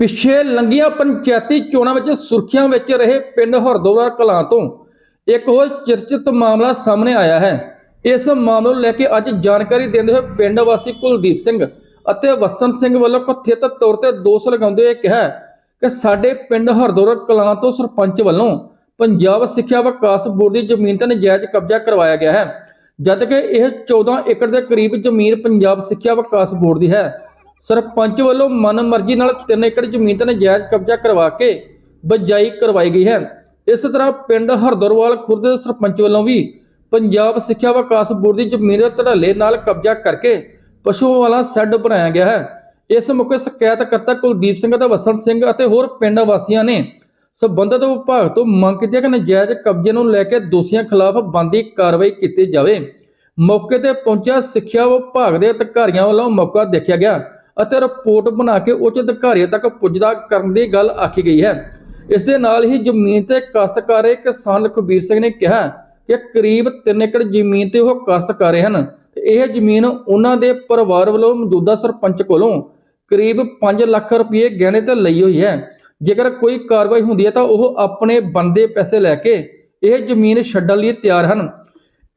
ਪਿੱਛੇ ਲੰਗੀਆਂ ਪੰਚਾਇਤੀ ਚੋਣਾਂ ਵਿੱਚ ਸੁਰਖੀਆਂ ਵਿੱਚ ਰਹੇ ਪਿੰਡ ਹਰਦੋਰਾ ਕਲਾਂ ਤੋਂ ਇੱਕ ਹੋਰ ਚਰਚਿਤ ਮਾਮਲਾ ਸਾਹਮਣੇ ਆਇਆ ਹੈ। ਇਸ ਮਾਮਲੇ ਨੂੰ ਲੈ ਕੇ ਅੱਜ ਜਾਣਕਾਰੀ ਦਿੰਦੇ ਹੋਏ ਪਿੰਡ ਵਾਸੀ ਕੁਲਦੀਪ ਸਿੰਘ ਅਤੇ ਵਸਨ ਸਿੰਘ ਵੱਲੋਂ ਕਥਿਤ ਤੌਰ ਤੇ ਦੋਸ਼ ਲਗਾਉਂਦੇ ਹੋਏ ਕਿਹਾ ਕਿ ਸਾਡੇ ਪਿੰਡ ਹਰਦੋਰਾ ਕਲਾਂ ਤੋਂ ਸਰਪੰਚ ਵੱਲੋਂ ਪੰਜਾਬ ਸਿੱਖਿਆ ਵਿਕਾਸ ਬੋਰਡ ਦੀ ਜ਼ਮੀਨ ਤੇ ਨਜਾਇਜ਼ ਕਬਜ਼ਾ ਕਰਵਾਇਆ ਗਿਆ ਹੈ, ਜਦਕਿ ਇਹ 14 ਏਕੜ ਦੇ ਕਰੀਬ ਜ਼ਮੀਨ ਪੰਜਾਬ ਸਿੱਖਿਆ ਵਿਕਾਸ ਬੋਰਡ ਦੀ ਹੈ। ਸਰਪੰਚ ਵੱਲੋਂ ਮਨਮਰਜ਼ੀ ਨਾਲ 3 ਏਕੜ ਜ਼ਮੀਨ ਤੇ ਨਜਾਇਜ਼ ਕਬਜ਼ਾ ਕਰਵਾ ਕੇ ਬਜਾਈ ਕਰਵਾਈ ਗਈ ਹੈ। ਇਸ ਤਰ੍ਹਾਂ ਪਿੰਡ ਹਰਦਰਵਾਲ ਖੁਰਦ ਦੇ ਸਰਪੰਚ ਵੱਲੋਂ ਵੀ ਪੰਜਾਬ ਸਿੱਖਿਆ ਵਿਕਾਸ ਬੋਰਡ ਦੀ ਜ਼ਮੀਨ ਦੇ ਧੜੱਲੇ ਨਾਲ ਕਬਜ਼ਾ ਕਰਕੇ ਪਸ਼ੂਆਂ ਵਾਲਾ ਸ਼ੈੱਡ ਬਣਾਇਆ ਗਿਆ ਹੈ। ਇਸ ਮੌਕੇ ਸ਼ਿਕਾਇਤਕਰਤਾ ਕੁਲਦੀਪ ਸਿੰਘ ਅਤੇ ਵਸੰਤ ਸਿੰਘ ਅਤੇ ਹੋਰ ਪਿੰਡ ਵਾਸੀਆਂ ਨੇ ਸਬੰਧਤ ਵਿਭਾਗ ਤੋਂ ਮੰਗ ਕੀਤੀ ਹੈ ਕਿ ਨਜਾਇਜ਼ ਕਬਜ਼ੇ ਨੂੰ ਲੈ ਕੇ ਦੋਸ਼ੀਆਂ ਖਿਲਾਫ ਬਣਦੀ ਕਾਰਵਾਈ ਕੀਤੀ ਜਾਵੇ। ਮੌਕੇ ਤੇ ਪਹੁੰਚਿਆ ਸਿੱਖਿਆ ਵਿਭਾਗ ਦੇ ਅਧਿਕਾਰੀਆਂ ਵੱਲੋਂ ਮੌਕਾ ਦੇਖਿਆ ਗਿਆ। ਅਤੇ ਰਿਪੋਰਟ ਬਣਾ ਕੇ ਉੱਚ ਅਧਿਕਾਰੀਆਂ ਤੱਕ ਪੁੱਜਦਾ ਕਰਨ ਦੀ ਗੱਲ ਆਖੀ ਗਈ ਹੈ। ਇਸ ਦੇ ਨਾਲ ਹੀ ਜ਼ਮੀਨ ਤੇ ਕਾਸ਼ਤਕਾਰੇ ਕਿਸਾਨ ਲਖਬੀਰ ਸਿੰਘ ਨੇ ਕਿਹਾ ਕਿ ਕਰੀਬ 3 ਏਕੜ ਜ਼ਮੀਨ ਤੇ ਉਹ ਕਾਸ਼ਤਕਾਰੇ ਹਨ। ਇਹ ਜ਼ਮੀਨ ਉਹਨਾਂ ਦੇ ਪਰਿਵਾਰ ਵੱਲੋਂ ਮੌਜੂਦਾ ਸਰਪੰਚ ਕੋਲੋਂ ਕਰੀਬ 5 ਲੱਖ ਰੁਪਏ ਗਹਿਣੇ ਤੇ ਲਈ ਹੋਈ ਹੈ। ਜੇਕਰ ਕੋਈ ਕਾਰਵਾਈ ਹੁੰਦੀ ਹੈ ਤਾਂ ਉਹ ਆਪਣੇ ਬੰਦੇ ਪੈਸੇ ਲੈ ਕੇ ਇਹ ਜ਼ਮੀਨ ਛੱਡਣ ਲਈ ਤਿਆਰ ਹਨ।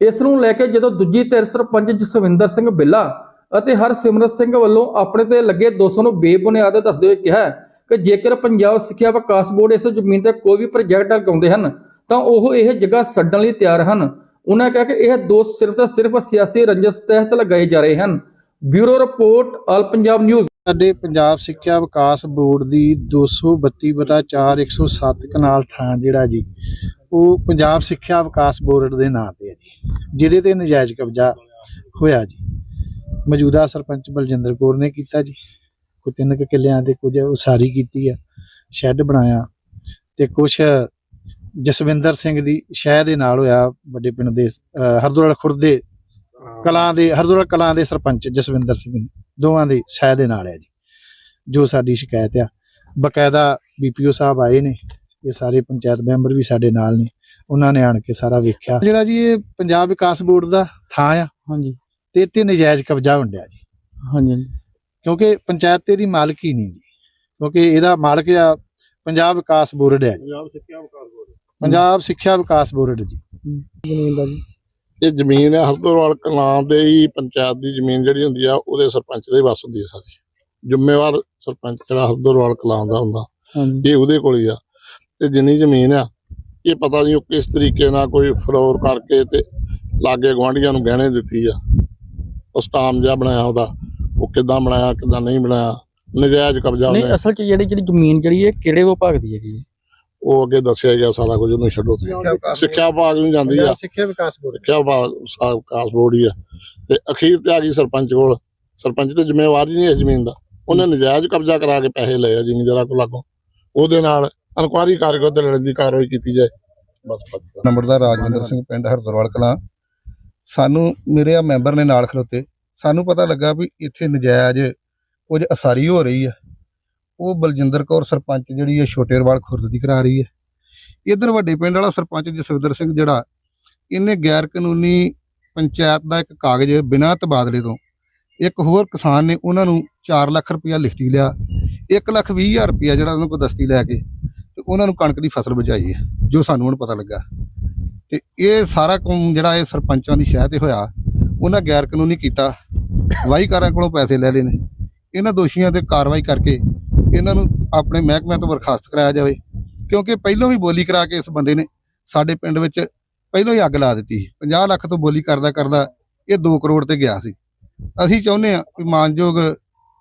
ਇਸ ਨੂੰ ਲੈ ਕੇ ਜਦੋਂ ਦੂਜੀ ਧਿਰ ਸਰਪੰਚ ਜਸਵਿੰਦਰ ਸਿੰਘ ਬਿੱਲਾ ਅਤੇ ਹਰਸਿਮਰਤ ਸਿੰਘ ਵੱਲੋਂ ਆਪਣੇ ਤੇ ਲੱਗੇ ਦੋਸ਼ਾਂ ਨੂੰ ਬੇਬੁਨਿਆਦ ਦੱਸਦੇ ਹੋਏ ਕਿਹਾ ਕਿ ਜੇਕਰ ਪੰਜਾਬ ਸਿੱਖਿਆ ਵਿਕਾਸ ਬੋਰਡ ਇਸ ਜ਼ਮੀਨ ਤੇ ਕੋਈ ਵੀ ਪ੍ਰੋਜੈਕਟ ਲਗਾਉਂਦੇ ਹਨ, ਤਾਂ ਉਹ ਇਹ ਜਗ੍ਹਾ ਛੱਡਣ ਲਈ ਤਿਆਰ ਹਨ। ਉਹਨਾਂ ਕਿਹਾ ਕਿ ਇਹ ਦੋਸ਼ ਸਿਰਫ ਤੇ ਸਿਰਫ ਸਿਆਸੀ ਰੰਜਸ ਤਹਿਤ ਲਗਾਏ ਜਾ ਰਹੇ ਹਨ। Bureau report, all Punjab news. ਸਾਡੇ ਪੰਜਾਬ ਸਿੱਖਿਆ ਵਿਕਾਸ ਬੋਰਡ ਦੀ 232 ਬਟਾ 4 107 ਕਨਾਲ ਥਾਂ ਜਿਹੜਾ ਜੀ, ਉਹ ਪੰਜਾਬ ਸਿੱਖਿਆ ਵਿਕਾਸ ਬੋਰਡ ਦੇ ਨਾਂ ਤੇ ਹੈ ਜੀ, ਜਿਹਦੇ ਤੇ ਨਜਾਇਜ਼ ਕਬਜ਼ਾ ਹੋਇਆ ਜੀ। ਮੌਜੂਦਾ ਸਰਪੰਚ ਬਲਜਿੰਦਰ ਕੌਰ ਨੇ ਕੀਤਾ ਜੀ। ਕੋਈ ਤਿੰਨ ਕੁ ਕਿੱਲਿਆਂ ਦੇ ਕੁਝ ਉਸਾਰੀ ਕੀਤੀ ਆ ਸ਼ੈੱਡ ਬਣਾਇਆ ਤੇ ਕੁਝ ਜਸਵਿੰਦਰ ਸਿੰਘ ਦੀ ਸ਼ਹਿ ਦੇ ਨਾਲ ਹੋਇਆ ਵੱਡੇ ਪਿੰਡ ਦੇ ਅਹ, ਹਰਦੁਆਲ ਕਲਾਂ ਦੇ ਹਰਦੁਆਲ ਕਲਾਂ ਦੇ ਸਰਪੰਚ ਜਸਵਿੰਦਰ ਸਿੰਘ ਦੋਵਾਂ ਦੇ ਸ਼ਹਿ ਦੇ ਨਾਲ ਹੈ ਜੀ ਜੋ ਸਾਡੀ ਸ਼ਿਕਾਇਤ ਆ। ਬਕਾਇਦਾ ਬੀਪੀਓ ਸਾਹਿਬ ਆਏ ਨੇ ਇਹ ਸਾਰੇ ਪੰਚਾਇਤ ਮੈਂਬਰ ਵੀ ਸਾਡੇ ਨਾਲ ਨੇ ਉਹਨਾਂ ਨੇ ਆਣ ਕੇ ਸਾਰਾ ਵੇਖਿਆ। ਜਿਹੜਾ ਜੀ ਇਹ ਪੰਜਾਬ ਵਿਕਾਸ ਬੋਰਡ ਦਾ ਥਾਂ ਆ ਹਾਂਜੀ। ਤੇ ਇੱਥੇ ਨਜਾਇਜ਼ ਕਬਜ਼ਾ ਹੁੰਦਿਆ ਜੀ। ਹਾਂਜੀ ਕਿਉਂਕਿ ਪੰਚਾਇਤ ਤੇ ਦੀ ਮਾਲਕੀ ਨਹੀਂ ਜੀ। ਕਿਉਂਕਿ ਇਹਦਾ ਮਾਲਕ ਆ ਪੰਜਾਬ ਵਿਕਾਸ ਬੋਰਡ ਹੈ ਪੰਜਾਬ ਸਿੱਖਿਆ ਵਿਕਾਸ ਬੋਰਡ। ਪੰਜਾਬ ਸਿੱਖਿਆ ਵਿਕਾਸ ਬੋਰਡ ਜੀ। ਜ਼ਮੀਨ ਦਾ ਜੀ। ਇਹ ਜ਼ਮੀਨ ਹੈ ਹਰਦੋਵਾਲ ਕਲਾਂ ਦੇ ਹੀ ਪੰਚਾਇਤ ਦੀ ਜ਼ਮੀਨ ਜਿਹੜੀ ਹੁੰਦੀ ਆ ਉਹਦੇ ਸਰਪੰਚ ਦੇ ਵਸ ਹੁੰਦੀ ਹੈ ਸਾਰੀ। ਜ਼ਿੰਮੇਵਾਰ ਸਰਪੰਚ ਜਿਹੜਾ ਹਰਦੋਵਾਲ ਕਲਾਂ ਦਾ ਹੁੰਦਾ ਇਹ ਉਹਦੇ ਕੋਲ ਹੀ ਆ। ਤੇ ਜਿੰਨੀ ਜ਼ਮੀਨ ਆ ਇਹ ਪਤਾ ਨਹੀਂ ਉਹ ਕਿਸ ਤਰੀਕੇ ਨਾਲ ਕੋਈ ਫਲੋਰ ਕਰਕੇ ਤੇ ਲਾਗੇ ਗਵਾਂਢੀਆਂ ਨੂੰ ਗਹਿਣੇ ਦਿੱਤੀ ਆ। ਉਹ ਸਟਾਮ ਜਿਹਾ ਬਣਾਇਆ ਉਹਦਾ ਉਹ ਕਿੱਦਾਂ ਬਣਾਇਆ ਕਿੱਦਾਂ ਨਹੀਂ ਬਣਾਇਆ ਨਜਾਇਜ਼ ਕਬਜ਼ਾ ਨਹੀਂ ਉਹਨੇ। ਅਸਲ 'ਚ ਜਿਹੜੀ ਜਿਹੜੀ ਜ਼ਮੀਨ ਜਿਹੜੀ ਹੈ ਕਿਹੜੇ ਵਿਭਾਗ ਦੀ ਹੈਗੀ ਹੈ? ਉਹ ਅੱਗੇ ਦੱਸਿਆ ਗਿਆ ਸਾਰਾ ਕੁਝ ਉਹਨੂੰ ਛੱਡੋ ਤੁਸੀਂ। ਸਿੱਖਿਆ ਵਿਭਾਗ ਨੂੰ ਜਾਂਦੀ ਆ। ਪੰਜਾਬ ਸਿੱਖਿਆ ਵਿਕਾਸ ਬੋਰਡ। ਸਿੱਖਿਆ ਵਿਭਾਗ ਸਾਹਿਬ ਕਾਸ ਬੋਰਡ ਹੀ ਆ। ਤੇ ਅਖੀਰ ਤੇ ਆ ਗਈ ਸਰਪੰਚ ਕੋਲ। ਸਰਪੰਚ ਤੇ ਜ਼ਿੰਮੇਵਾਰੀ ਨਹੀਂ ਇਸ ਜ਼ਮੀਨ ਦਾ। ਉਹਨੇ ਨਜਾਇਜ਼ ਕਬਜ਼ਾ ਕਰਾ ਕੇ ਪੈਸੇ ਲਏ ਆ ਜ਼ਿਮੀਂਦਾਰਾਂ ਕੋਲ ਲਾਗੋਂ ਉਹਦੇ ਨਾਲ ਇਨਕੁਆਰੀ ਕਰਕੇ ਉਹਦੇ ਲੜਨ ਦੀ ਕਾਰਵਾਈ ਕੀਤੀ ਜਾਏ। ਬਸ ਬਸ ਨੰਬਰਦਾਰ ਰਾਜਵਿੰਦਰ ਸਿੰਘ ਪਿੰਡ ਹਰਦਰਵਾਲ ਕਲਾਂ। ਸਾਨੂੰ, ਮੇਰੇ ਆ ਮੈਂਬਰ ਨੇ ਨਾਲ ਖਲੋਤੇ। ਸਾਨੂੰ ਪਤਾ ਲੱਗਾ ਵੀ ਇੱਥੇ ਨਜਾਇਜ਼ ਕੁਝ ਅਸਾਰੀ ਹੋ ਰਹੀ ਆ। ਉਹ ਬਲਜਿੰਦਰ ਕੌਰ ਸਰਪੰਚ ਜਿਹੜੀ ਹੈ ਛੋਟੇਰਵਾਲ ਖੁਰਦ ਦੀ ਕਰਾ ਰਹੀ ਹੈ ਇਧਰ ਵੱਡੇ ਪਿੰਡ ਵਾਲਾ ਸਰਪੰਚ ਜਸਵਿੰਦਰ ਸਿੰਘ ਜਿਹੜਾ, ਇਹਨੇ ਗੈਰ ਕਾਨੂੰਨੀ ਪੰਚਾਇਤ ਦਾ ਇੱਕ ਕਾਗਜ਼ ਬਿਨਾਂ ਤਬਾਦਲੇ ਤੋਂ ਇੱਕ ਹੋਰ ਕਿਸਾਨ ਨੇ ਉਹਨਾਂ ਨੂੰ 4 ਲੱਖ ਰੁਪਇਆ ਲਿਖਤੀ ਲਿਆ। 1 ਲੱਖ 20 ਹਜ਼ਾਰ ਰੁਪਇਆ ਜਿਹੜਾ ਉਹਨਾਂ ਕੋਲ ਦਸਤੀ ਲੈ ਕੇ ਤੇ ਉਹਨਾਂ ਨੂੰ ਕਣਕ ਦੀ ਫਸਲ ਬਚਾਈ ਹੈ ਜੋ ਸਾਨੂੰ ਹੁਣ ਪਤਾ ਲੱਗਾ। ਤੇ ਇਹ ਸਾਰਾ ਕੰਮ ਜਿਹੜਾ ਇਹ ਸਰਪੰਚਾਂ ਦੀ ਸ਼ਹਿ ਤੇ ਹੋਇਆ, ਉਹਨਾਂ ਗੈਰ ਕਾਨੂੰਨੀ ਕੀਤਾ। ਵਾਹੀਕਾਰਾਂ ਕੋਲੋਂ ਪੈਸੇ ਲੈ ਲਏ ਨੇ। ਇਹਨਾਂ ਦੋਸ਼ੀਆਂ ਤੇ ਕਾਰਵਾਈ ਕਰਕੇ ਇਹਨਾਂ ਨੂੰ ਆਪਣੇ ਮਹਿਕਮਿਆਂ ਤੋਂ ਬਰਖਾਸਤ ਕਰਾਇਆ ਜਾਵੇ। ਕਿਉਂਕਿ ਪਹਿਲਾਂ ਵੀ ਬੋਲੀ ਕਰਾ ਕੇ ਇਸ ਬੰਦੇ ਨੇ ਸਾਡੇ ਪਿੰਡ ਵਿੱਚ ਪਹਿਲਾਂ ਹੀ ਅੱਗ ਲਾ ਦਿੱਤੀ 50 ਲੱਖ ਤੋਂ ਬੋਲੀ ਕਰਦਾ ਕਰਦਾ ਇਹ 2 ਕਰੋੜ ਤੇ ਗਿਆ ਸੀ। ਅਸੀਂ ਚਾਹੁੰਦੇ ਹਾਂ ਕਿ ਮਾਨਯੋਗ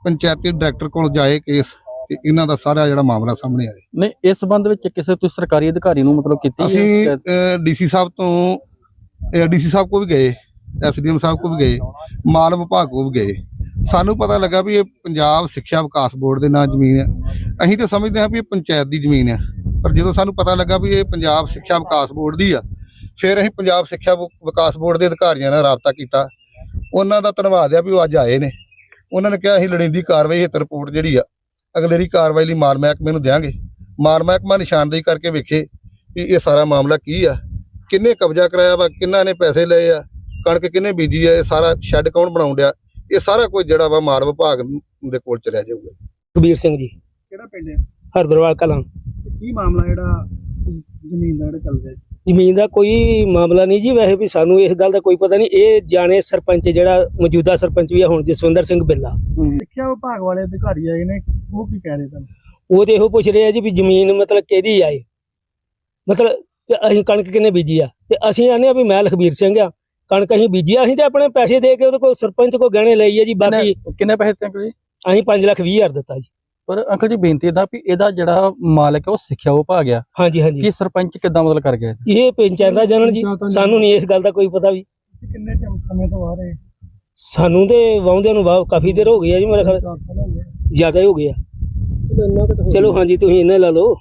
ਪੰਚਾਇਤੀ ਡਾਇਰੈਕਟਰ ਕੋਲ ਜਾਏ ਕੇਸ। ਤੇ ਇਹਨਾਂ ਦਾ ਸਾਰਾ ਜਿਹੜਾ ਮਾਮਲਾ ਸਾਹਮਣੇ ਆਏ ਨਹੀਂ ਇਸ ਸੰਬੰਧ ਵਿੱਚ ਕਿਸੇ ਤੁਸੀਂ ਸਰਕਾਰੀ ਅਧਿਕਾਰੀ ਨੂੰ ਮਤਲਬ ਕੀਤੀ ਅਸੀਂ? ਡੀਸੀ ਸਾਹਿਬ ਤੋਂ ਡੀਸੀ ਸਾਹਿਬ ਕੋ ਵੀ ਗਏ ਐਸਡੀਐਮ ਸਾਹਿਬ ਕੋ ਵੀ ਗਏ ਮਾਲ ਵਿਭਾਗ ਕੋ ਵੀ ਗਏ। ਸਾਨੂੰ ਪਤਾ ਲੱਗਾ ਵੀ ਇਹ ਪੰਜਾਬ ਸਿੱਖਿਆ ਵਿਕਾਸ ਬੋਰਡ ਦੇ ਨਾਂ ਜ਼ਮੀਨ ਹੈ। ਅਸੀਂ ਤਾਂ ਸਮਝਦੇ ਹਾਂ ਵੀ ਇਹ ਪੰਚਾਇਤ ਦੀ ਜ਼ਮੀਨ ਹੈ। ਪਰ ਜਦੋਂ ਸਾਨੂੰ ਪਤਾ ਲੱਗਾ ਵੀ ਇਹ ਪੰਜਾਬ ਸਿੱਖਿਆ ਵਿਕਾਸ ਬੋਰਡ ਦੀ ਆ ਫਿਰ ਅਸੀਂ ਪੰਜਾਬ ਸਿੱਖਿਆ ਵਿਕਾਸ ਬੋਰਡ ਦੇ ਅਧਿਕਾਰੀਆਂ ਨਾਲ ਰਾਬਤਾ ਕੀਤਾ। ਉਹਨਾਂ ਦਾ ਧੰਨਵਾਦ ਆ ਵੀ ਉਹ ਅੱਜ ਆਏ ਨੇ। ਉਹਨਾਂ ਨੇ ਕਿਹਾ ਅਸੀਂ ਲੋੜੀਂਦੀ ਕਾਰਵਾਈ ਹਿੱਤ ਰਿਪੋਰਟ ਜਿਹੜੀ ਆ ਅਗਲੇਰੀ ਕਾਰਵਾਈ ਲਈ ਮਾਲ ਮਹਿਕਮੇ ਨੂੰ ਦਿਆਂਗੇ। ਮਾਲ ਮਹਿਕਮਾ ਨਿਸ਼ਾਨਦੇਹੀ ਕਰਕੇ ਵੇਖੇ ਵੀ ਇਹ ਸਾਰਾ ਮਾਮਲਾ ਕੀ ਆ ਕਿੰਨੇ ਕਬਜ਼ਾ ਕਰਾਇਆ ਵਾ ਕਿੰਨਾ ਨੇ ਪੈਸੇ ਲਏ ਆ ਕਣਕ ਕਿੰਨੇ ਬੀਜੀ ਆ ਇਹ ਸਾਰਾ ਸ਼ੈੱਡ ਕੌਣ ਬਣਾਉਣ ਡਿਆ ਇਹ ਸਾਰਾ ਕੁਝ ਜਿਹੜਾ ਵਾ ਮਾਲ ਵਿਭਾਗ ਦੇ ਕੋਲ ਚਲਿਆ ਜਾਊਗਾ। ਕਬੀਰ ਸਿੰਘ ਜੀ। ਕਿਹੜਾ ਪਿੰਡ ਹੈ? ਹਰਦਰਵਾਲ ਕਲਾਂ। ਕੀ ਮਾਮਲਾ ਜਿਹੜਾ ਜ਼ਮੀਨ ਦਾ ਜਿਹੜਾ ਚੱਲ ਰਿਹਾ? ਜ਼ਮੀਨ ਦਾ ਕੋਈ ਮਾਮਲਾ ਨਹੀਂ ਜੀ। ਵੈਸੇ ਵੀ ਸਾਨੂੰ ਇਸ ਗੱਲ ਦਾ ਕੋਈ ਪਤਾ ਨਹੀਂ। ਇਹ ਜਾਣੇ ਸਰਪੰਚ ਜਿਹੜਾ ਮੌਜੂਦਾ ਸਰਪੰਚ ਵੀ ਆ ਹੁਣ ਜਸਵਿੰਦਰ ਸਿੰਘ ਬਿੱਲਾ। ਸਿੱਖਿਆ ਵਿਭਾਗ ਵਾਲੇ ਅਧਿਕਾਰੀ ਆਏ ਨੇ ਉਹ ਕੀ ਕਹਿ ਰਹੇ ਤੁਹਾਨੂੰ ਉਹ ਤੇ ਇਹੋ ਪੁੱਛ ਰਹੇ ਆ ਜੀ ਵੀ ਜ਼ਮੀਨ ਮਤਲਬ ਕਿਹਦੀ ਆਏ ਮਤਲਬ ਤੇ ਅਸੀਂ ਕਣਕ ਕਿੰਨੇ ਬੀਜੀ ਆ? ਤੇ ਅਸੀਂ ਆਨੇ ਆ ਵੀ ਮੈਂ ਲਖਬੀਰ ਸਿੰਘ ਆ। ਕਣਕ ਅਸੀਂ ਬੀਜੀ ਆ ਅਸੀਂ ਤੇ ਆਪਣੇ ਪੈਸੇ ਦੇ ਕੇ ਉਹਦੇ ਕੋਲ ਸਰਪੰਚ ਕੋ ਗਹਿਣੇ ਲਈ ਆ ਜੀ। ਬਾਕੀ ਕਿੰਨੇ- ਪੈਸੇ ਦਿੱਤੇ ਜੀ? ਅਸੀਂ 5 ਲੱਖ 20 ਹਜ਼ਾਰ ਦਿੱਤਾ ਜੀ। ਪਰ ਅੰਕਲ ਜੀ ਬੇਨਤੀ ਇਹਦਾ ਵੀ ਇਹਦਾ ਜਿਹੜਾ ਮਾਲਕ ਹੈ ਉਹ ਸਿੱਖਿਆ ਵਿਭਾਗ ਆ ਹਾਂਜੀ ਹਾਂਜੀ। ਕੀ ਸਰਪੰਚ ਕਿੱਦਾਂ ਮਤਲਬ ਕਰ ਗਿਆ ਇਹ ਪੰਚਾਇਤ ਦਾ ਜਨਨ ਜੀ ਸਾਨੂੰ ਨਹੀਂ ਇਸ ਗੱਲ ਦਾ ਕੋਈ ਪਤਾ ਵੀ। ਕਿੰਨੇ ਸਮੇਂ ਤੋਂ ਆ ਰਹੇ ਸਾਨੂੰ ਤੇ ਵਾਉਂਦਿਆਂ ਨੂੰ ਵਾਹ ਕਾਫੀ ਦੇਰ ਹੋ ਗਈ ਆ ਜੀ ਮੇਰੇ ਖਿਆਲ 4 ਸਾਲ ਹੋ ਗਏ। ਜ਼ਿਆਦਾ ਹੀ ਹੋ ਗਿਆ ਚਲੋ ਹਾਂਜੀ ਤੁਸੀਂ ਇਹਨਾਂ ਲਾ ਲਓ।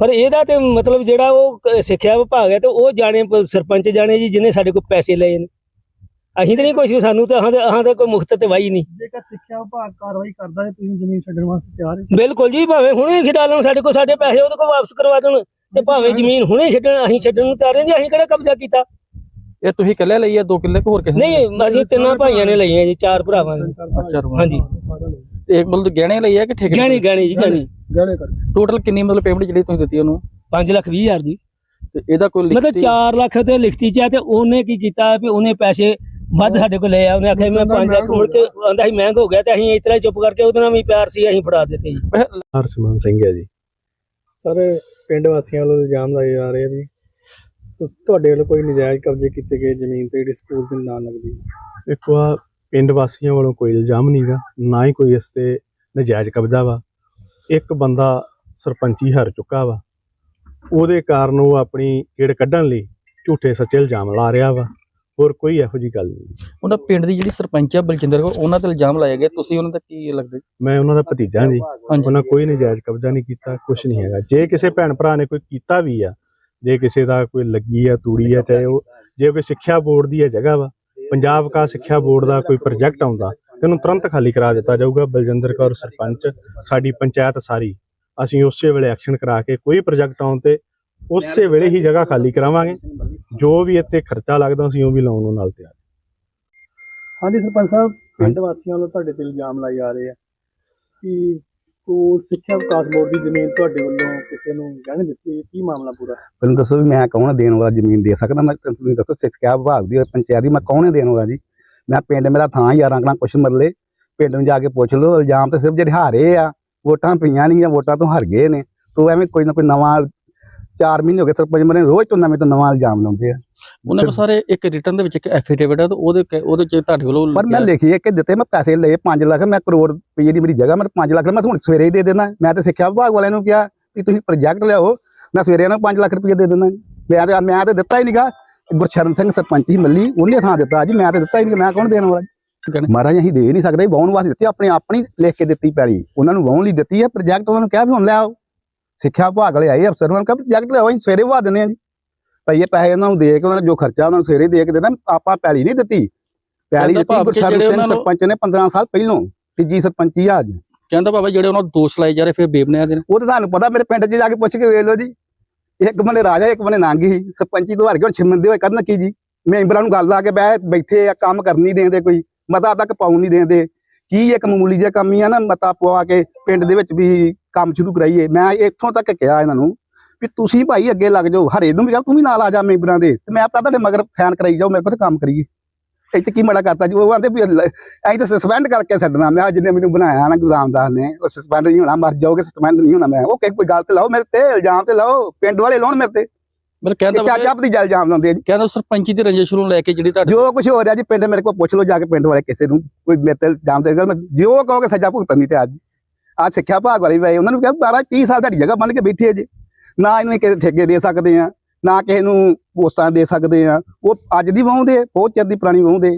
ਪਰ ਇਹਦਾ ਤੇ ਮਤਲਬ ਜਿਹੜਾ ਉਹ ਸਿੱਖਿਆ ਵਿਭਾਗ ਹੈ ਤੇ ਉਹ ਜਾਣੇ ਸਰਪੰਚ ਜਾਣੇ ਜੀ ਜਿਹਨੇ ਸਾਡੇ ਕੋਲ ਪੈਸੇ ਲਏ ਨੇ। ਅਸੀਂ ਤੇ ਨਹੀਂ ਕੁਛ ਵੀ ਸਾਨੂੰ ਤਾਂ ਹਾਂ ਹਾਂ ਤਾਂ ਕੋਈ ਮੁਖਤ ਤੇ ਵਾਈ ਨਹੀਂ। ਜੇਕਰ ਸਿੱਖਿਆ ਵਿਭਾਗ ਕਾਰਵਾਈ ਕਰਦਾ ਹੈ ਤੁਸੀਂ ਜ਼ਮੀਨ ਛੱਡਣ ਵਾਸਤੇ ਤਿਆਰ ਹੋ। ਬਿਲਕੁਲ ਜੀ ਭਾਵੇਂ ਹੁਣੇ ਖਿਡਾ ਲੈਣ ਸਾਡੇ ਕੋਲ ਸਾਡੇ ਪੈਸੇ ਉਹਦੇ ਕੋਲ ਵਾਪਸ ਕਰਵਾ ਦੇਣ ਤੇ ਭਾਵੇਂ ਜ਼ਮੀਨ ਹੁਣੇ ਛੱਡਣ ਅਸੀਂ ਛੱਡਣ ਨੂੰ ਤਿਆਰ ਹਾਂ ਜੀ ਅਸੀਂ ਕਿਹੜਾ ਕਬਜ਼ਾ ਕੀਤਾ? ਇਹ ਤੁਸੀਂ ਇਕੱਲੇ ਲਈ ਆ ਦੋ ਕਿੱਲੇ ਕਿ ਹੋਰ ਕਿਸੇ? ਨਹੀਂ ਅਸੀਂ ਤਿੰਨਾਂ ਭਾਈਆਂ ਨੇ ਲਈਆਂ ਜੀ ਚਾਰ ਭਰਾਵਾਂ ਨੇ। ਹਾਂਜੀ। ਇਹ ਮਤਲਬ ਗਹਿਣੇ ਲਈ ਆ ਕਿ ਠੇਕੇ ਗਹਿਣੀ ਗਹਿਣੀ ਜੀ ਗਹਿਣੀ। ਗਾਣੇ ਕਰਕੇ। ਟੋਟਲ ਕਿੰਨੀ ਮਤਲਬ ਪੇਮੈਂਟ ਜਿਹੜੀ ਤੁਸੀਂ ਦਿੱਤੀ ਉਹਨੂੰ? 5 ਲੱਖ 20 ਹਜ਼ਾਰ ਜੀ। ਤੇ ਇਹਦਾ ਕੋਈ ਮਤਲਬ ਲਿਖਤੀ 4 ਲੱਖ ਤੇ ਲਿਖਤੀ ਚ ਤੇ ਉਹਨੇ ਕੀ ਕੀਤਾ ਵੀ ਉਹਨੇ ਪੈਸੇ ਵੱਧ ਸਾਡੇ ਕੋਲ ਆ। ਉਹਨੇ ਆਖਿਆ ਮੈਂ 5 ਲੱਖ ਮੁੜ ਕੇ ਆਂਦਾ ਸੀ ਮਹਿੰਗ ਹੋ ਗਿਆ ਤੇ ਅਸੀਂ ਇਸ ਤਰ੍ਹਾਂ ਚੁੱਪ ਕਰਕੇ ਉਹਦੇ ਨਾਲ ਵੀ ਪਿਆਰ ਸੀ ਅਸੀਂ ਫੜਾ ਦਿੱਤੇ ਜੀ। ਹਰਸਮਨ ਸਿੰਘ ਹੈ ਜੀ। ਸਰ ਪਿੰਡ ਵਾਸੀਆਂ ਵੱਲੋਂ ਇਲਜ਼ਾਮ ਲਾਏ ਜਾ ਰਹੇ ਆ ਵੀ ਤੁਹਾਡੇ ਵੱਲੋਂ ਕੋਈ ਨਜਾਇਜ਼ ਕਬਜ਼ੇ ਕੀਤੇ ਗਏ ਜ਼ਮੀਨ ਤੇ ਜਿਹੜੀ ਸਕੂਲ ਦੇ ਨਾਲ ਲੱਗਦੀ ਹੈ। ਦੇਖੋ ਆ ਪਿੰਡ ਵਾਸੀਆਂ ਵੱਲੋਂ ਕੋਈ ਇਲਜ਼ਾਮ ਨਹੀਂਗਾ ਨਾ ਹੀ ਕੋਈ ਇਸ ਤੇ ਨਜਾਇਜ਼ ਕਬਜ਼ਾ ਵਾ। ਇੱਕ ਬੰਦਾ ਸਰਪੰਚੀ ਹਾਰ ਚੁੱਕਾ ਵਾ। ਉਹਦੇ ਕਾਰਨ ਉਹ ਆਪਣੀ ਕਿੜ ਕੱਢਣ ਲਈ ਝੂਠੇ ਸੱਚੇ ਇਲਜ਼ਾਮ ਲਾ ਰਿਹਾ ਵਾ। ਹੋਰ ਕੋਈ ਇਹੋ ਜੀ ਗੱਲ ਨਹੀਂ। ਉਹਨਾਂ ਪਿੰਡ ਦੀ ਜਿਹੜੀ ਸਰਪੰਚ ਆ ਬਲਜਿੰਦਰ ਕੌਰ ਉਹਨਾਂ ਤੇ ਇਲਜ਼ਾਮ ਲਾਏ ਗਏ ਤੁਸੀਂ ਉਹਨਾਂ ਦਾ ਕੀ ਲੱਗਦਾ? ਮੈਂ ਉਹਨਾਂ ਦਾ ਭਤੀਜਾ ਜੀ। ਉਹਨਾਂ ਕੋਈ ਨਜਾਇਜ਼ ਕਬਜ਼ਾ ਨਹੀਂ ਕੀਤਾ ਕੁਝ ਨਹੀਂ ਹੈਗਾ। ਜੇ ਕਿਸੇ ਭੈਣ ਭਰਾ ਨੇ ਕੋਈ ਕੀਤਾ ਵੀ ਆ ਜੇ ਕਿਸੇ ਦਾ ਕੋਈ ਲੱਗੀ ਆ ਤੂੜੀ ਆ ਚਾਹੇ ਉਹ ਜੇ ਕੋਈ ਸਿੱਖਿਆ ਬੋਰਡ ਦੀ ਹੈ ਜਗ੍ਹਾ ਵਾ ਪੰਜਾਬ ਵਿਕਾਸ ਸਿੱਖਿਆ ਬੋਰਡ ਦਾ ਕੋਈ ਪ੍ਰੋਜੈਕਟ ਆਉਂਦਾ ਤੇ ਉਹਨੂੰ ਤੁਰੰਤ ਖਾਲੀ ਕਰਾ ਦਿੱਤਾ ਜਾਊਗਾ ਬਲਜਿੰਦਰ ਕੌਰ ਸਰਪੰਚ ਸਾਡੀ ਪੰਚਾਇਤ ਸਾਰੀ। ਅਸੀਂ ਉਸੇ ਵੇਲੇ ਐਕਸ਼ਨ ਕਰਾ ਕੇ ਕੋਈ ਪ੍ਰੋਜੈਕਟ ਆਉਣ ਤੇ ਉਸੇ ਵੇਲੇ ਹੀ ਜਗ੍ਹਾ ਖਾਲੀ ਕਰਾਵਾਂਗੇ। ਜੋ ਵੀ ਇੱਥੇ ਖਰਚਾ ਲੱਗਦਾ ਅਸੀਂ ਉਹ ਵੀ ਲਾਉਣ ਨੂੰ ਨਾਲ ਤਿਆਰ। ਹਾਂਜੀ ਸਰਪੰਚ ਸਾਹਿਬ ਪਿੰਡ ਵਾਸੀਆਂ ਵੱਲੋਂ ਤੁਹਾਡੇ ਤੇ ਇਲਜ਼ਾਮ ਲਾਏ ਜਾ ਰਹੇ ਆ ਕਿ ਸਕੂਲ ਸਿੱਖਿਆ ਵਿਕਾਸ ਬੋਰਡ ਦੀ ਜ਼ਮੀਨ ਤੁਹਾਡੇ ਵੱਲੋਂ ਕਿਸੇ ਨੂੰ ਗਹਿਣੇ ਦਿੱਤੀ ਹੈ। ਕੀ ਮਾਮਲਾ ਪੂਰਾ? ਮੈਨੂੰ ਦੱਸੋ ਵੀ ਮੈਂ ਕੌਣ ਦੇਣ ਵਾਲਾ ਜ਼ਮੀਨ ਦੇ ਸਕਦਾ? ਮੈਂ ਤੁਸੀਂ ਦੱਸੋ ਸਿੱਖਿਆ ਵਿਭਾਗ ਦੀ ਪੰਚਾਇਤ ਦੀ ਮੈਂ ਕੌਣ ਦੇਣ ਵਾਲਾ ਜੀ? ਮੈਂ ਪਿੰਡ ਮੇਰਾ ਥਾਂ ਯਾਰਾਂ ਕਣਾ ਕੁਛ ਮਰਲੇ ਪਿੰਡ ਨੂੰ ਜਾ ਕੇ ਪੁੱਛ ਲਓ ਇਲਜ਼ਾਮ ਤਾਂ ਸਿਰਫ ਜਿਹੜੇ ਹਾਰੇ ਆ ਵੋਟਾਂ ਪਈਆਂ ਨਹੀਂ ਆ ਵੋਟਾਂ ਤੋਂ ਹਾਰ ਗਏ ਨੇ। ਤੋ ਐਵੇਂ ਕੋਈ ਨਾ ਕੋਈ ਨਵਾਂ 4 ਮਹੀਨੇ ਹੋ ਗਏ ਸਰਪੰਚ ਮਰੇ ਰੋਜ਼ ਤੋਂ ਨਵੇਂ ਤੋਂ ਨਵਾਂ ਇਲਜ਼ਾਮ ਲਾਉਂਦੇ ਆ। ਉਹਨਾਂ ਕੋਲ ਸਾਰੇ ਇੱਕ ਰਿਟਰਨ ਦੇ ਵਿੱਚ ਇੱਕ ਐਫੀਡੇਵਿਟ ਆ ਤੇ ਉਹਦੇ ਉਹਦੇ ਚ ਤੁਹਾਡੇ ਵੱਲੋਂ ਪਰ ਮੈਂ ਲਿਖੀ ਕਿ ਦਿੱਤੇ ਮੈਂ ਪੈਸੇ ਲਏ 5 ਲੱਖ ਮੈਂ ਕਰੋੜ ਰੁਪਏ ਦੀ ਮੇਰੀ ਜਗ੍ਹਾ ਮੈਂ 5 ਲੱਖ ਮੈਂ ਤੁਹਾਨੂੰ ਸਵੇਰੇ ਹੀ ਦੇ ਦੇਣਾ। ਮੈਂ ਤੇ ਸਿੱਖਿਆ ਵਿਭਾਗ ਵਾਲਿਆਂ ਨੂੰ ਕਿਹਾ ਵੀ ਤੁਸੀਂ ਪ੍ਰੋਜੈਕਟ ਲਿਆਓ ਮੈਂ ਸਵੇਰੇ ਇਹਨਾਂ ਨੂੰ 5 ਲੱਖ ਰੁਪਏ ਦੇ ਦੇਣਾ ਮੈਂ ਤੇ ਮੈਂ ਤੇ ਦਿੱਤਾ ਹੀ ਨਹੀਂਗਾ ਗੁਰਸ਼ਰਨ ਸਿੰਘ ਸਰਪੰਚ ਹੀ ਮੱਲੀ ਉਹਨੇ ਥਾਂ ਦਿੱਤਾ। ਜੀ ਮੈਂ ਤੇ ਦਿੱਤਾ ਹੀ ਨਹੀਂ ਮੈਂ ਕੌਣ ਦੇਣ ਵਾਲਾ। ਮਹਾਰਾਜ ਅਸੀਂ ਦੇ ਨਹੀਂ ਸਕਦੇ ਵਾਹੁਣ ਵਾਸਤੇ ਦਿੱਤੀ ਆਪਣੀ ਆਪਣੀ ਲਿਖ ਕੇ ਦਿੱਤੀ ਪੈਲੀ। ਉਹਨਾਂ ਨੂੰ ਵਾਹੁਣ ਲਈ ਦਿੱਤੀ ਹੈ ਪ੍ਰੋਜੈਕਟ ਉਹਨਾਂ ਨੂੰ ਕਿਹਾ ਵੀ ਹੁਣ ਲੈ ਆਓ। ਸਿੱਖਿਆ ਵਿਭਾਗ ਵਾਲੇ ਆਏ ਅਫਸਰ ਉਹਨਾਂ ਨੂੰ ਕਿਹਾ ਲਿਆਓ ਅਸੀਂ ਸਵੇਰੇ ਵਾ ਦਿੰਦੇ ਹਾਂ ਜੀ। ਭਾਈ ਇਹ ਪੈਸੇ ਉਹਨਾਂ ਨੂੰ ਦੇ ਕੇ ਉਹਨਾਂ ਨੇ ਜੋ ਖਰਚਾ ਉਹਨਾਂ ਨੂੰ ਸਵੇਰੇ ਦੇ ਕੇ ਦੇਣਾ ਆਪਾਂ ਪੈਲੀ ਨਹੀਂ ਦਿੱਤੀ। ਪੈਲੀ ਦਿੱਤੀ ਗੁਰਸ਼ਰਨ ਸਿੰਘ ਸਰਪੰਚ ਨੇ 15 ਸਾਲ ਪਹਿਲੋਂ ਤੀਜੀ ਸਰਪੰਚੀ ਆ ਅੱਜ। ਕਹਿੰਦਾ ਬਾਬਾ ਜਿਹੜੇ ਉਹਨਾਂ ਨੂੰ ਦੋਸ਼ ਲਾਏ ਜਾ ਰਹੇ ਫਿਰ ਬੇਬਨਿਆਦ ਨੇ। ਉਹ ਤਾਂ ਤੁਹਾਨੂੰ ਪਤਾ ਮੇਰੇ ਪਿੰਡ 'ਚ ਜਾ ਕੇ ਪੁੱਛ ਕੇ ਵੇਖ ਲਓ ਜੀ। ਇੱਕ ਬੰਨੇ ਰਾਜਾ ਇੱਕ ਬੰਨੇ ਨਾਂਗੀ ਸੀ। ਸਰਪੰਚੀ ਤੋਂ ਹਰ ਕੇ ਹੁਣ ਛਿਮੰਦੇ ਹੋਏ ਕਰਨ ਕੀ ਜੀ। ਮੈਂਬਰਾਂ ਨੂੰ ਗੱਲ ਲਾ ਕੇ ਬੈਠੇ ਆ ਕੰਮ ਕਰਨ ਨਹੀਂ ਦੇਂਦੇ ਕੋਈ। ਮਤਾ ਤੱਕ ਪਾਉਣ ਨਹੀਂ ਦੇਂਦੇ। ਕੀ ਇੱਕ ਮਾਮੂਲੀ ਜਿਹਾ ਕੰਮ ਹੀ ਆ ਨਾ, ਮਤਾ ਪਵਾ ਕੇ ਪਿੰਡ ਦੇ ਵਿੱਚ ਵੀ ਕੰਮ ਸ਼ੁਰੂ ਕਰਾਈਏ। ਮੈਂ ਇੱਥੋਂ ਤੱਕ ਕਿਹਾ ਇਹਨਾਂ ਨੂੰ ਵੀ ਤੁਸੀਂ ਭਾਈ ਅੱਗੇ ਲੱਗ ਜਾਓ ਹਰੇ ਨੂੰ ਵੀ ਕਿਹਾ, ਤੂੰ ਵੀ ਨਾਲ ਆ ਜਾ ਮੈਂਬਰਾਂ ਦੇ। ਤੇ ਮੈਂ ਆਪਣਾ ਤੁਹਾਡੇ ਮਗਰ ਫੈਨ ਕਰਾਈ ਜਾਓ, ਮੇਰੇ ਕੋਲ ਤੇ ਕੰਮ ਕਰੀਏ। ਇੱਥੇ ਕੀ ਮਾੜਾ ਕਰਤਾ ਜੀ? ਉਹ ਆਂਦੇ ਵੀ ਐਂ ਤਾਂ ਸਸਪੈਂਡ ਕਰਕੇ ਛੱਡਣਾ। ਮੈਂ ਕਿਹਾ ਜਿੰਨੇ ਮੈਨੂੰ ਬਣਾਇਆ ਨਾ ਗੁਰੂ ਰਾਮਦਾਸ ਨੇ, ਉਹ ਸਸਪੈਂਡ ਨਹੀਂ ਹੋਣਾ, ਮਰ ਜਾਓਗੇ ਸਸਪੈਂਡ ਨਹੀਂ ਹੋਣਾ ਮੈਂ। ਉਹ ਕੋਈ ਗੱਲ ਤੇ ਲਾਓ ਮੇਰੇ ਤੇ, ਇਲਜ਼ਾਮ ਤੇ ਲਾਓ, ਪਿੰਡ ਵਾਲੇ ਲਾਉਣ ਮੇਰੇ ਤੇ। ਇਹ ਕਹਿੰਦਾ ਚਾਚਾ ਆਪਣੀ ਜਲ ਇਲਜ਼ਾਮ ਲਾਉਂਦੇ ਆ ਜੀ। ਕਹਿੰਦਾ ਸਰਪੰਚੀ ਦੀ ਰੰਜਿਸ਼ ਨੂੰ ਲੈ ਕੇ ਜਿਹੜੀ ਤੁਹਾਡੇ ਜੋ ਕੁਝ ਹੋ ਰਿਹਾ ਜੀ ਪਿੰਡ ਮੇਰੇ ਕੋਲ ਪੁੱਛ ਲਓ ਜਾ ਕੇ ਪਿੰਡ ਵਾਲੇ ਕਿਸੇ ਨੂੰ ਕੋਈ ਮੇਰੇ ਤੇ ਇਲਜ਼ਾਮ ਤੇ ਮੈਂ ਜੋ ਕਹੋਗੇ ਸਜ਼ਾ ਭੁਗਤਣੀ ਤੇ ਅੱਜ ਆ ਸਿੱਖਿਆ ਭਾਗ ਵਾਲੀ ਵੇ ਉਹਨਾਂ ਨੂੰ ਕਿਹਾ 12 30 ਸਾਲ ਤੁਹਾਡੀ ਜਗ੍ਹਾ ਬਣ ਕੇ ਬੈਠੀ ਜੀ। ਨਾ ਇਹਨੂੰ ਕਿਸੇ ਠੇਕੇ ਦੇ ਸਕਦੇ ਆ ਨਾ ਕਿਸੇ ਨੂੰ ਪੋਸਟਾਂ ਦੇ ਸਕਦੇ ਆ। ਉਹ ਅੱਜ ਦੀ ਵਾਹੁੰਦੇ ਬਹੁਤ ਚਿਰ ਦੀ ਪੁਰਾਣੀ ਵਾਹੁੰਦੇ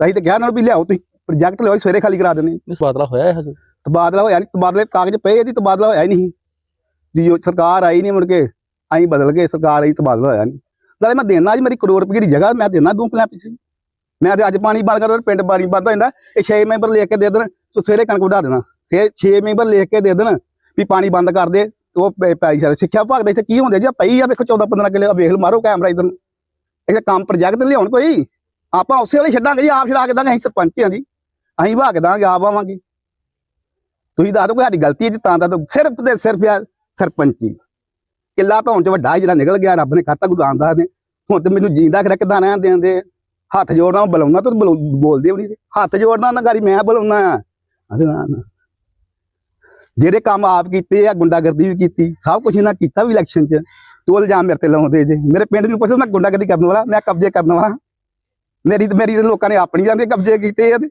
ਅਸੀਂ ਤਾਂ ਕਿਹਾ ਇਹਨਾਂ ਨੂੰ ਵੀ ਲਿਆਓ ਤੁਸੀਂ ਪ੍ਰੋਜੈਕਟ ਲਿਆਓ ਸਵੇਰੇ ਖਾਲੀ ਕਰਾ ਦਿੰਦੇ ਇਸ ਬਾਦਲਾ ਹੋਇਆ ਹੈ ਹਜੇ ਤਬਾਦਲਾ ਹੋਇਆ ਨਹੀਂ ਤਬਾਦਲੇ ਕਾਗਜ਼ ਪਏ ਜੀ ਤਬਾਦਲਾ ਹੋਇਆ ਹੀ ਨਹੀਂ। ਜੀ ਸਰਕਾਰ ਆਈ ਨਹੀਂ ਮੁੜ ਕੇ। ਅਸੀਂ ਬਦਲ ਗਏ ਸਰਕਾਰ ਆਈ ਤਬਾਦਲਾ ਹੋਇਆ ਨਹੀਂ ਨਾਲੇ ਮੈਂ ਦੇਣਾ ਜੀ, ਮੇਰੀ ਕਰੋੜ ਰੁਪਏ ਦੀ ਜਗ੍ਹਾ, ਮੈਂ ਦੇਣਾ ਦੋ ਪਲਾਂ ਪਿੱਛੇ। ਮੈਂ ਤੇ ਅੱਜ ਪਾਣੀ ਬੰਦ ਕਰ ਪਿੰਡ ਪਾਣੀ ਬੰਦ ਹੋ ਜਾਂਦਾ। ਇਹ 6 ਮੈਂਬਰ ਲਿਖ ਕੇ ਦੇ ਦੇਣ, ਸੋ ਸਵੇਰੇ ਕਣਕ ਵਢਾ ਦੇਣਾ। 6 ਮੈਂਬਰ ਲਿਖ ਕੇ ਦੇ ਦੇਣ ਵੀ ਪਾਣੀ ਬੰਦ ਕਰ ਦੇ, ਉਹ ਪੈ- ਪੈਲੀ ਸਿੱਖਿਆ ਵਿਭਾਗ ਦੇ ਇੱਥੇ ਕੀ ਹੁੰਦੇ ਜੀ? ਪਈ ਆ, ਵੇਖੋ 14 15 ਕਿੱਲੇ ਆਹ ਵੇਖ ਲਓ, ਮਾਰੋ ਕੈਮਰਾ ਇਧਰ ਇਹ ਕੰਮ ਪ੍ਰੋਜੈਕਟ ਲਿਆਉਣ ਕੋਈ। ਆਪਾਂ ਉਸੇ ਵੇਲੇ ਛੱਡਾਂਗੇ ਜੀ, ਆਪ ਛੜਾ ਕੇ ਦਾਂਗੇ ਅਸੀਂ ਸਰਪੰਚ ਹਾਂ ਜੀ ਅਸੀਂ ਭਾਗ ਦਾਂਗੇ, ਆਪ ਆਵਾਂਗੇ। ਤੁਸੀਂ ਦੱਸ ਦਿਓ ਕੋਈ ਸਾਡੀ ਗਲਤੀ ਹੈ ਜੀ, ਤਾਂ ਦਾ ਸਿਰਫ ਤੇ ਸਿਰਫ ਆ ਸਰਪੰਚੀ। ਕਿੱਲਾ ਧੌਣ ਚ ਵੱਡਾ ਜਿਹੜਾ ਨਿਕਲ ਗਿਆ, ਰੱਬ ਨੇ ਕਰਤਾ ਗੁਰੂ ਰਾਮਦਾਸ ਨੇ। ਹੁਣ ਤੇ ਮੈਨੂੰ ਜੀਂਦਾ ਕਰ ਕਿਦਾਂ ਰਹਿਣ ਦੇਂਦੇ ਹੱਥ ਜੋੜਨਾ ਬੁਲਾਉਣਾ ਤੂੰ ਬੋਲਦੇ ਵੀ ਨਹੀਂ ਹੱਥ ਜੋੜਨਾ ਨਾ ਗਾਰੀ ਮੈਂ ਬੁਲਾਉਣਾ ਅਸੀਂ ਜਿਹੜੇ ਕੰਮ ਆਪ ਕੀਤੇ ਆ, ਗੁੰਡਾਗਰਦੀ ਵੀ ਕੀਤੀ, ਸਭ ਕੁਝ ਇਹਨਾਂ ਕੀਤਾ ਵੀ ਇਲੈਕਸ਼ਨ 'ਚ। ਤੂੰ ਇਲਜ਼ਾਮ ਮੇਰੇ ਤੇ ਲਾਉਂਦੇ ਜੇ। ਮੇਰੇ ਪਿੰਡ ਨੂੰ ਪੁੱਛੋ, ਮੈਂ ਗੁੰਡਾਗਰਦੀ ਕਰਨ ਵਾਲਾ, ਮੈਂ ਕਬਜ਼ੇ ਕਰਨ ਵਾਲਾ। ਮੇਰੀ ਤੇ, ਮੇਰੀ ਲੋਕਾਂ ਨੇ ਆਪਣੀ ਜਾਂਦੇ ਕਬਜ਼ੇ ਕੀਤੇ ਆ ਤੇ।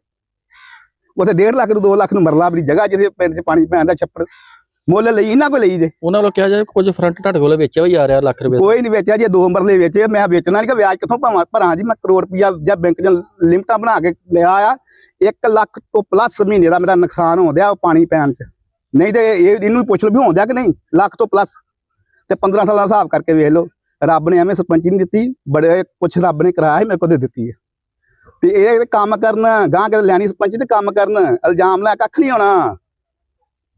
ਉਥੇ 1.5 ਲੱਖ ਨੂੰ 2 ਲੱਖ ਨੂੰ ਮਰਲਾ ਆਪਣੀ ਜਗ੍ਹਾ ਜਿਹਦੇ ਪਿੰਡ 'ਚ ਪਾਣੀ ਪੈਂਦਾ ਛੱਪੜ। ਮੁੱਲ ਲਈ ਇਹਨਾਂ ਕੋਲ ਲਈ ਜੇ। ਉਹਨਾਂ ਵੱਲੋਂ ਕਿਹਾ ਜਾ ਕੁਝ ਫਰੰਟ ਤੁਹਾਡੇ ਕੋਲ ਵੇਚਿਆ ਵੀ ਜਾ ਰਿਹਾ ਲੱਖ ਰੁਪਏ। ਕੋਈ ਨਹੀਂ ਵੇਚਿਆ ਜੇ ਦੋ ਮਰਲੇ ਵੇਚੇ ਮੈਂ ਵੇਚਣਾ ਨਹੀਂ ਕਿ ਵਿਆਜ ਕਿੱਥੋਂ ਭਾਵਾਂ? ਭਰਾਂ ਜੀ ਮੈਂ ਕਰੋੜ ਰੁਪਇਆ ਜਾਂ ਬੈਂਕ 'ਚ ਲਿਮਟਾਂ ਬਣਾ ਕੇ ਲਿਆ ਆ। 1 ਲੱਖ ਤੋਂ ਪਲੱਸ ਮਹੀਨੇ ਦਾ ਮੇਰਾ ਨੁਕਸਾਨ ਹੋ ਗਿਆ ਉਹ ਪਾਣੀ ਪੈਣ 'ਚ। ਨਹੀਂ ਤੇ ਇਹ ਇਹਨੂੰ ਪੁੱਛ ਲਓ ਵੀ ਹੋਂਦਿਆ ਕਿ ਨਹੀਂ? ਲੱਖ ਤੋਂ ਪਲੱਸ ਤੇ 15 ਸਾਲਾਂ ਦਾ ਹਿਸਾਬ ਕਰਕੇ ਵੇਖ ਲਓ। ਰੱਬ ਨੇ ਐਵੇਂ ਸਰਪੰਚੀ ਨਹੀਂ ਦਿੱਤੀ ਬੜੇ ਕੁਛ ਰੱਬ ਨੇ ਕਰਾਇਆ ਮੇਰੇ ਕੋਲ ਦੇ ਦਿੱਤੀ ਹੈ ਤੇ ਇਹ ਕੰਮ ਕਰਨ ਗਾਂ ਕੇ ਲੈਣੀ ਸਰਪੰਚੀ ਤੇ ਕੰਮ ਕਰਨ ਇਲਜ਼ਾਮ ਲੈ ਕੱਖ ਨਹੀਂ ਹੋਣਾ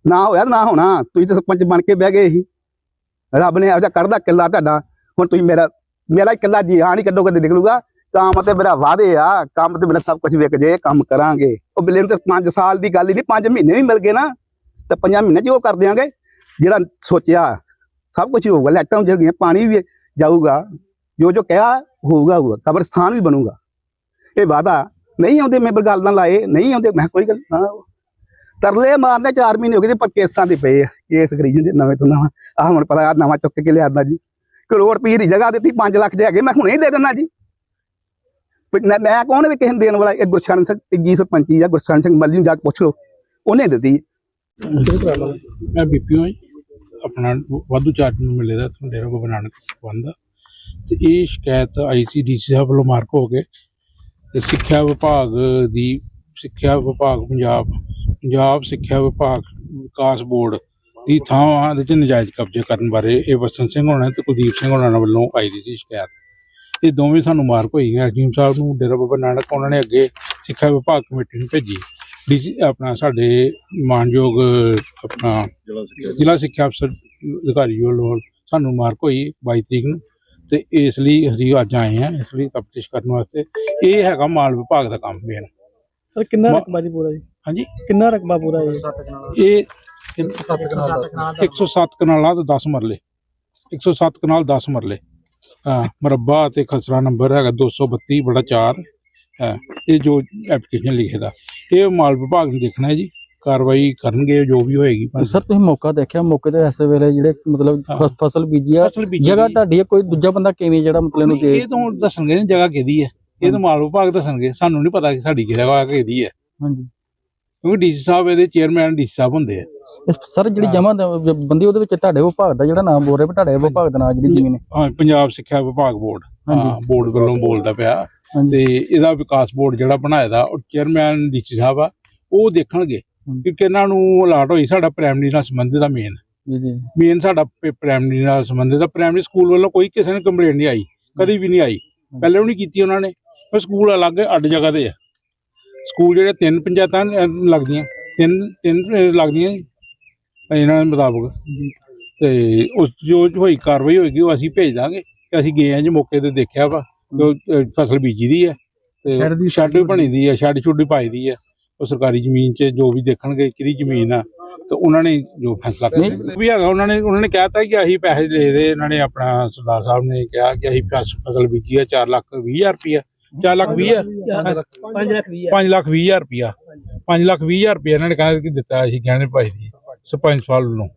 ਨਾ ਹੋਇਆ ਨਾ ਹੋਣਾ। ਤੁਸੀਂ ਤਾਂ ਸਰਪੰਚ ਬਣ ਕੇ ਬਹਿ ਗਏ ਸੀ। ਰੱਬ ਨੇ ਇਹੋ ਜਿਹਾ ਕਿੱਲਾ ਤੁਹਾਡਾ। ਹੁਣ ਤੁਸੀਂ ਮੇਰਾ ਮੇਰਾ ਇਕੱਲਾ ਜੀ ਹਾਂ ਨਹੀਂ ਕੱਢੋ, ਕਦੇ ਨਿਕਲੂਗਾ। ਕੰਮ ਤੇ ਮੇਰਾ ਵਾਅਦੇ ਆ। ਕੰਮ ਤੇ ਮੇਰਾ ਸਭ ਕੁਝ ਵਿਕ ਜੇ, ਕੰਮ ਕਰਾਂਗੇ। ਉਹ ਬਿੱਲੇ ਨੂੰ ਤੇ 5 ਸਾਲ ਦੀ ਗੱਲ ਹੀ ਨਹੀਂ 5 ਮਹੀਨੇ ਵੀ ਮਿਲ ਗਏ ਨਾ। ਤੇ 5 ਮਹੀਨੇ 'ਚ ਉਹ ਕਰ ਦਿਆਂਗੇ। ਜਿਹੜਾ ਸੋਚਿਆ, ਸਭ ਕੁਝ ਹੋਊਗਾ। ਲਾਈਟਾਂ ਜਗੀਆਂ ਪਾਣੀ ਵੀ ਜਾਊਗਾ। ਜੋ ਜੋ ਕਿਹਾ, ਹੋਊਗਾ ਹੋਊਗਾ। ਕਬਰਸਤਾਨ ਵੀ ਬਣੂਗਾ। ਇਹ ਵਾਦਾ ਨਹੀਂ ਆਉਂਦੇ ਮੈਂਬਰ ਗੱਲ ਨਾਲ ਲਾਏ, ਨਹੀਂ ਆਉਂਦੇ। ਮੈਂ ਕਿਹਾ ਕੋਈ ਗੱਲ ਨਾ ਤਰਲੇ ਮਾਰਨੇ 4 ਮਹੀਨੇ ਹੋ ਗਏ ਤੇ ਪਰ ਕੇਸਾਂ ਦੇ ਪਏ ਆ। ਕੇਸ ਕਰੀ ਜਾਂਦੇ ਨਵੇਂ ਤੋਂ ਨਵਾਂ। ਆਹ ਹੁਣ ਪਤਾ ਆ ਨਵਾਂ ਚੁੱਕ ਕੇ ਲਿਆਂਦਾ ਜੀ। ਕਰੋੜ ਰੁਪਏ ਦੀ ਜਗ੍ਹਾ ਦਿੱਤੀ 5 ਲੱਖ ਦੇ ਹੈਗੇ, ਮੈਂ ਹੁਣੇ ਹੀ ਦੇ ਦਿੰਦਾ ਜੀ। ਮੈਂ- ਕੌਣ ਵੀ ਕਿਸੇ ਨੂੰ ਦੇਣ ਵਾਲਾ? ਇਹ ਗੁਰਸ਼ਰਨ ਸਿੰਘ ਤੀਜੀ ਸਰਪੰਚੀ ਆ ਗੁਰਸ਼ਰਨ ਸਿੰਘ ਮੱਲੀ ਨੂੰ ਜਾ ਕੇ ਪੁੱਛ ਲਓ। ਉਹਨੇ ਦਿੱਤੀ ਮੈਂ ਬੀਪੀਓ ਆਪਣਾ ਵਾਧੂ ਚਾਰਜ ਨੂੰ ਮਿਲੇ ਦਾ ਡੇਰਾ ਬਾਬਾ ਨਾਨਕ ਬੰਦਾ ਤੇ ਇਹ ਸ਼ਿਕਾਇਤ ਆਈਸੀਡੀਸੀ ਸਾਹਿਬ ਵੱਲੋਂ ਮਾਰਕ ਹੋ ਕੇ ਤੇ ਸਿੱਖਿਆ ਵਿਭਾਗ ਦੀ ਸਿੱਖਿਆ ਵਿਭਾਗ ਪੰਜਾਬ ਪੰਜਾਬ ਸਿੱਖਿਆ ਵਿਭਾਗ ਵਿਕਾਸ ਬੋਰਡ ਦੀ ਥਾਂ ਦੇ ਚ ਨਜਾਇਜ਼ ਕਬਜ਼ੇ ਕਰਨ ਬਾਰੇ ਇਹ ਵਸਨ ਸਿੰਘ ਹੋਣਾ ਤੇ ਕੁਲਦੀਪ ਸਿੰਘ ਹੋਣਾ ਵੱਲੋਂ ਆਈ ਦੀ ਸੀ ਸ਼ਿਕਾਇਤ। ਇਹ ਦੋਵੇਂ ਸਾਨੂੰ ਮਾਰਕ ਹੋਈ ਹੈ ਹਕੀਮ ਸਾਹਿਬ ਨੂੰ ਡੇਰਾ ਬਾਬਾ ਨਾਨਕ ਉਹਨਾਂ ਨੇ ਅੱਗੇ ਸਿੱਖਿਆ ਵਿਭਾਗ ਕਮੇਟੀ ਨੂੰ ਭੇਜੀ। ਡੀਸੀ ਆਪਣਾ ਸਾਡੇ ਮਾਨਯੋਗ ਆਪਣਾ ਜ਼ਿਲ੍ਹਾ ਸਿੱਖਿਆ ਅਫਸਰ ਅਧਿਕਾਰੀ ਵੱਲੋਂ ਸਾਨੂੰ ਮਾਰਕ ਹੋਈ 22 ਤਰੀਕ ਨੂੰ ਤੇ ਇਸ ਲਈ ਅਸੀਂ ਅੱਜ ਆਏ ਹਾਂ ਇਸ ਲਈ ਤਫਤੀਸ਼ ਕਰਨ ਵਾਸਤੇ। ਇਹ ਹੈਗਾ ਮਾਲ ਵਿਭਾਗ ਦਾ ਕੰਮ ਮੇਨ ਸਰ ਕਿੰਨਾ ਮਾ- ਰਕਬਾ ਜੀ ਪੂਰਾ ਜੀ? ਹਾਂਜੀ? ਕਿੰਨਾ ਰਕਬਾ ਪੂਰਾ ਜੀ ਇਹ 107 ਕਨਾਲਾਂ ਤੇ 10 ਮਰਲੇ। 107 ਕਨਾਲ 10 ਮਰਲੇ। ਹਾਂ ਮਰਬਾ ਤੇ ਖਸਰਾ ਨੰਬਰ ਹੈਗਾ 232 ਬੜਾ 4 ਹੈ ਇਹ ਜੋ ਐਪਲੀਕੇਸ਼ਨ ਲਿਖੇ ਦਾ। ਇਹ ਮਾਲ ਵਿਭਾਗ ਨੇ ਦੇਖਣਾ ਹੈ ਜੀ। ਕਾਰਵਾਈ ਕਰਨਗੇ ਜੋ ਵੀ ਹੋਏਗੀ। ਸਰ ਤੁਸੀਂ ਮੌਕਾ ਦੇਖਿਆ? ਮੌਕੇ ਤੇ ਇਸ ਵੇਲੇ ਜਿਹੜੇ ਮਤਲਬ ਫਸਲ ਬੀਜੀ ਆ। ਜਗ੍ਹਾ ਤੁਹਾਡੀ ਕੋਈ ਦੂਜਾ ਬੰਦਾ ਕਿਵੇਂ ਜਿਹੜਾ ਮਤਲਬ ਨੂੰ ਇਹ ਤਾਂ ਦੱਸਣਗੇ ਨਾ ਜਗ੍ਹਾ ਕਿਹਦੀ ਹੈ। ਇਹ ਤਾਂ ਮਾਲ ਵਿਭਾਗ ਦੱਸਣਗੇ। ਸਾਨੂੰ ਨਹੀਂ ਪਤਾ ਕਿ ਸਾਡੀ ਜਗ੍ਹਾ ਕਿਹਦੀ ਹੈ। ਹਾਂਜੀ। ਕਿਉਂਕਿ ਡੀਸੀ ਸਾਹਿਬ ਇਹਦੇ ਚੇਅਰਮੈਨ ਡੀਸੀ ਸਾਹਿਬ ਹੁੰਦੇ ਆ। ਸਰ ਜਿਹੜੀ। ਜਮਾ ਬੰਦੀ ਉਹਦੇ ਵਿੱਚ ਤੁਹਾਡੇ ਵਿਭਾਗ ਦਾ ਜਿਹੜਾ ਨਾਮ ਬੋਲ ਰਿਹਾ ਤੁਹਾਡੇ ਵਿਭਾਗ ਦਾ ਨਾਮ ਜਿਹੜੀ ਜ਼ਮੀਨ ਹੈ। ਹਾਂ ਪੰਜਾਬ ਸਿੱਖਿਆ ਵਿਭਾਗ ਬੋਰਡ। ਹਾਂ ਬੋਰਡ ਵੱਲੋਂ ਬੋਲਦਾ ਪਿਆ। ਤੇ ਇਹਦਾ ਵਿਕਾਸ ਬੋਰਡ ਜਿਹੜਾ ਬਣਾਇਆ ਦਾ ਉਹ ਚੇਅਰਮੈਨ ਡੀਸੀ ਸਾਹਿਬ ਆ ਉਹ ਦੇਖਣਗੇ ਕਿ ਕਿਹਨਾਂ ਨੂੰ ਅਲਾਟ ਹੋਈ ਸਾਡਾ ਪ੍ਰਾਇਮਰੀ ਨਾਲ ਸੰਬੰਧਿਤ ਆ ਮੇਨ ਜੀ ਜੀ। ਮੇਨ ਸਾਡਾ ਪ੍ਰਾਇਮਰੀ ਨਾਲ ਸੰਬੰਧਿਤ ਆ। ਪ੍ਰਾਇਮਰੀ ਸਕੂਲ ਵੱਲੋਂ ਕੋਈ ਕਿਸੇ ਨੇ ਕੰਪਲੇਂਟ ਨਹੀਂ ਆਈ ਕਦੀ ਵੀ ਨਹੀਂ ਆਈ। ਪਹਿਲੇ ਵੀ ਨਹੀਂ ਕੀਤੀ ਉਹਨਾਂ ਨੇ। ਪਰ ਸਕੂਲ ਅਲੱਗ ਅੱਡ ਜਗ੍ਹਾ ਤੇ ਆ। ਸਕੂਲ ਜਿਹੜੇ ਤਿੰਨ ਪੰਚਾਇਤਾਂ ਅਹ, ਲੱਗਦੀਆਂ ਤਿੰਨ ਤਿੰਨ ਅਹ, ਲੱਗਦੀਆਂ ਜੀ, ਇਹਨਾਂ ਦੇ ਮੁਤਾਬਕ। ਤੇ ਉਸ ਜੋ ਹੋਈ ਕਾਰਵਾਈ ਹੋਏਗੀ ਉਹ ਅਸੀਂ ਭੇਜ ਦਾਂਗੇ। ਤੇ ਅਸੀਂ ਗਏ ਆ ਜੀ ਮੌਕੇ ਤੇ ਦੇਖਿਆ ਵਾ ਕਿ ਉਹ, ਅਹ, ਫਸਲ ਬੀਜੀ ਦੀ ਹੈ ਸ਼ੈੱਡ ਤੇ ਦੀ- ਸ਼ੈੱਡ ਵੀ ਬਣੀ ਦੀ ਹੈ ਸ਼ੈੱਡ ਛੁੱਡੀ ਪਾਈ ਦੀ ਹੈ ਉਹ ਸਰਕਾਰੀ ਜ਼ਮੀਨ 'ਚ ਜੋ ਵੀ ਦੇਖਣਗੇ ਕਿਹਦੀ ਜ਼ਮੀਨ ਆ ਤੇ ਉਹਨਾਂ ਨੇ ਜੋ ਫੈਸਲਾ ਕਰਨਾ ਵੀ ਹੈਗਾ ਉਹਨਾਂ ਨੇ ਉਹਨਾਂ ਨੇ ਕਹਿਤਾ ਕਿ ਅਸੀਂ ਪੈਸੇ ਦੇ ਦੇ ਇਹਨਾਂ ਨੇ ਆਪਣਾ ਸਰਦਾਰ ਸਾਹਿਬ ਨੇ ਕਿਹਾ ਕਿ ਅਸੀਂ ਫਸ- ਫਸਲ ਬੀਜੀ ਆ 4 ਲੱਖ 20 ਹਜ਼ਾਰ ਰੁਪਇਆ। 4 ਲੱਖ 20 ਹਜ਼ਾਰ। 5 ਲੱਖ 20 5 ਲੱਖ 20 ਹਜ਼ਾਰ। ਰੁਪਇਆ 5 ਲੱਖ 20 ਹਜ਼ਾਰ ਰੁਪਇਆ ਇਹਨਾਂ ਨੇ ਕਹਿ ਕੇ ਦਿੱਤਾ ਅਸੀਂ ਗਹਿਣੇ ਭਾਈ ਦੀ। ਸਰਪੰਚ ਸਾਹਿਬ ਨੂੰ